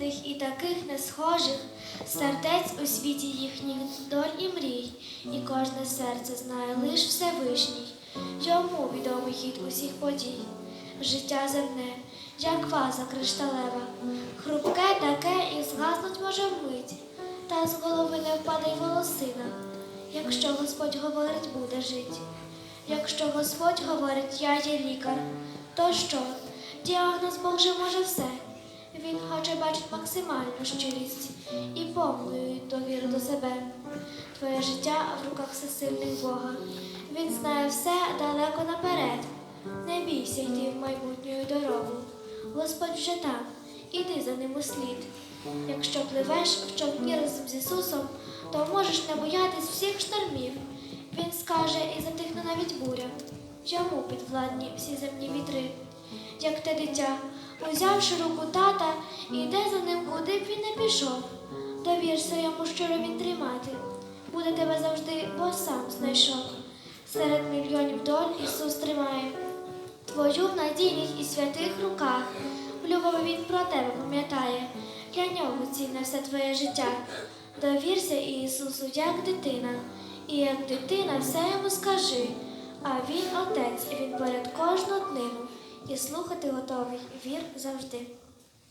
різних і таких несхожих, сердець у світі їхніх доль і мрій, і кожне серце знає лиш Всевишній, йому відомий хід усіх подій. Життя земне, як ваза кришталева, хрупке таке і згаснуть може вмить, та з голови не впаде й волосина, якщо Господь говорить, буде жить. Якщо Господь говорить, я є лікар, то що? Діагноз Бог же може все. Він хоче бачити максимальну щирість і повну довіру до себе. Твоє життя в руках всесильних Бога. Він знає все далеко наперед. Не бійся йти в майбутню дорогу. Господь вже там, іди за ним у слід. Якщо пливеш в човні разом з Ісусом, то можеш не боятись всіх штормів. Він скаже і затихне навіть буря. Йому підвладні всі земні вітри. Як те дитя, узявши руку тата, іде за ним, куди б він не пішов. Довірся йому, щиро він тримати. Буде тебе завжди, бо сам знайшов. Серед мільйонів доль Ісус тримає твою в надійних і святих руках. В любові він про тебе пам'ятає. Для нього цінне все твоє життя. Довірся Ісусу, як дитина, і як дитина все йому скажи. А він отець, і він поряд кожну днину, і слухати готовий вір завжди.